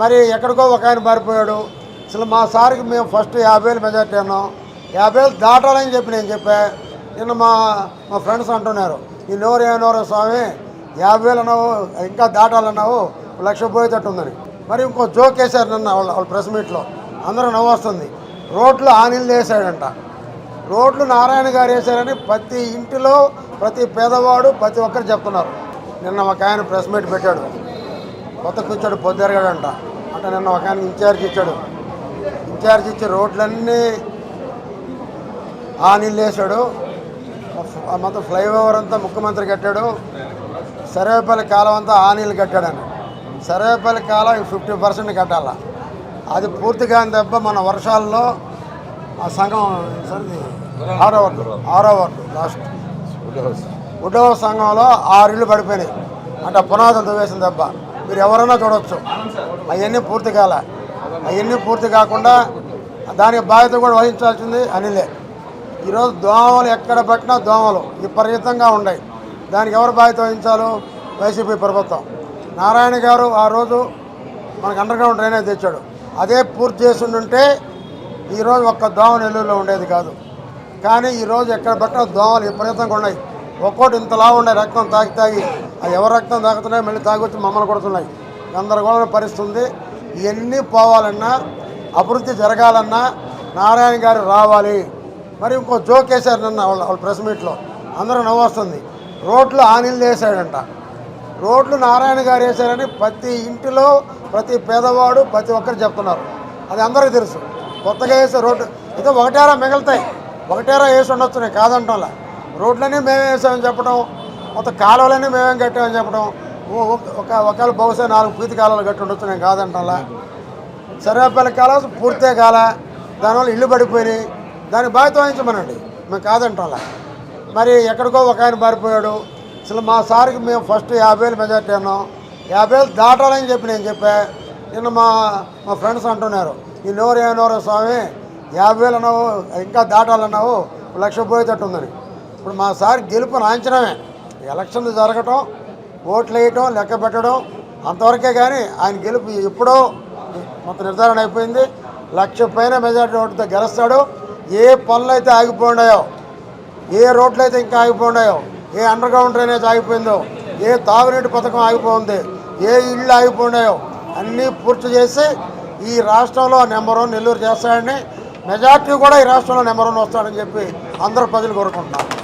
మరి ఎక్కడికో ఒక ఆయన పారిపోయాడు అసలు మా సార్కి మేము ఫస్ట్ యాభై వేలు మెజార్టీ అన్నాం. యాభై వేలు దాటాలని చెప్పి నేను చెప్పా. నిన్న మా మా ఫ్రెండ్స్ అంటున్నారు ఈ నోరు ఏనోరు స్వామి? యాభై వేలు అన్నావు ఇంకా దాటాలన్నావు లక్ష పోయేటట్టు ఉందని. మరి ఇంకో జోక్ వేశారు నిన్న వాళ్ళ వాళ్ళ ప్రెస్ మీట్లో. అందరూ నవ్వొస్తుంది. రోడ్లు ఆనిల్ వేసాడంట. రోడ్లు నారాయణ గారు వేశారని ప్రతి ఇంటిలో ప్రతి పేదవాడు ప్రతి ఒక్కరు చెప్తున్నారు. నిన్న ఒక ఆయన ప్రెస్ మీట్ పెట్టాడు. కొత్త కూర్చోడు పొద్దురగాడంట. అంటే నిన్న ఒక ఆయన ఇన్ఛార్జ్ ఇచ్చాడు. ఇన్ఛార్జ్ ఇచ్చి రోడ్లన్నీ ఆ నీళ్ళు వేసాడు మొత్తం ఫ్లైఓవర్ అంతా ముఖ్యమంత్రి కట్టాడు. సర్వేపల్లి కాలం అంతా ఆ నీళ్ళు కట్టాడని. సర్వేపల్లి కాలం ఫిఫ్టీ పర్సెంట్ కట్టాల. అది పూర్తిగా దెబ్బ మన వర్షాల్లో ఆ సంఘం సరిది ఆరో వార్డు. ఆరో వార్డు లాస్ట్. ఉడవ సంఘంలో ఆరు ఇళ్ళు పడిపోయినాయి. అంటే పునాదులు దువ్వేసిన దెబ్బ. మీరు ఎవరైనా చూడవచ్చు అవన్నీ పూర్తి కాల. అవన్నీ పూర్తి కాకుండా దానికి బాధ్యత కూడా వహించాల్సింది అనిలే. ఈరోజు దోమలు ఎక్కడ పట్టినా దోమలు విపరీతంగా ఉన్నాయి. దానికి ఎవరు బాధ్యత వహించాలో వైసీపీ ప్రభుత్వం. నారాయణ గారు ఆ రోజు మనకు అండర్ గ్రౌండ్ డ్రైనేజ్ తెచ్చాడు. అదే పూర్తి చేసి ఉంటే ఈరోజు ఒక్క దోమ నెల్లూరులో ఉండేది కాదు. కానీ ఈరోజు ఎక్కడ పట్టినా దోమలు విపరీతంగా ఉన్నాయి. ఒక్కోటి ఇంతలా ఉండే రక్తం తాగి తాగి అది ఎవరి రక్తం తాగుతున్నాయి మళ్ళీ తాగొచ్చి మమ్మల్ని కొడుతున్నాయి. గందరగోళ పరిస్థితుంది. ఇవన్నీ పోవాలన్నా అభివృద్ధి జరగాలన్నా నారాయణ గారు రావాలి. మరి ఇంకో జోక్ వేశారు నిన్న వాళ్ళ వాళ్ళ ప్రెస్ మీట్లో అందరూ నవ్వొస్తుంది రోడ్లు ఆనిల్ వేసాడంట రోడ్లు నారాయణ గారు వేశారని ప్రతి ఇంటిలో ప్రతి పేదవాడు ప్రతి ఒక్కరు చెప్తున్నారు. అది అందరికీ తెలుసు. కొత్తగా వేసే రోడ్డు అయితే ఒకటేరా మిగులుతాయి. ఒకటేరా వేసి ఉండొచ్చు నేను కాదంటాంలా రోడ్లన్నీ మేమే వేసామని చెప్పడం మొత్తం కాలువలన్నీ మేమేం కట్టామని చెప్పడం. ఒక- ఒకవేళ బహుశా నాలుగు పూర్తి కాలువలు కట్టి ఉండొచ్చు నేను కాదంటలా? సర్వేపల్లి కాలం పూర్తే కాల దానివల్ల ఇల్లు పడిపోయినాయి. దాన్ని బాధ్యత వహించమనండి. మేము కాదంటలా? మరి ఎక్కడికో ఒక ఆయన పారిపోయాడు. అసలు మా సార్కి మేము ఫస్ట్ యాభై వేలు మెజార్టీ అన్నాం. యాభై వేలు దాటాలని చెప్పి నేను చెప్పా. నిన్న మా మా ఫ్రెండ్స్ అంటున్నారు ఈ నోరు ఏ నోరు స్వామి యాభై వేలు అన్నావు ఇంకా దాటాలన్నావు లక్ష పోయేటట్టు ఉందని ఇప్పుడు మా సార్ గెలుపు నాంచడమే ఎలక్షన్లు జరగటం ఓట్లు వేయటం లెక్క పెట్టడం అంతవరకే కానీ ఆయన గెలుపు ఎప్పుడో మొత్తం నిర్ధారణ అయిపోయింది. లక్ష పైన మెజార్టీ ఓటుతో గెలుస్తాడు. ఏ పనులు అయితే ఆగిపోయినాయో ఏ రోడ్లు అయితే ఇంకా ఆగిపోయినాయో ఏ అండర్ గ్రౌండ్ డ్రైనేజ్ ఆగిపోయిందో ఏ తాగునీటి పథకం ఆగిపోయింది ఏ ఇళ్ళు ఆగిపోయినాయో అన్నీ పూర్తి చేసి ఈ రాష్ట్రంలో నెంబర్ వన్ నెల్లూరు చేస్తాడని మెజార్టీ కూడా ఈ రాష్ట్రంలో నెంబర్ వన్ వస్తాడని చెప్పి అందరూ ప్రజలు కోరుకుంటున్నారు.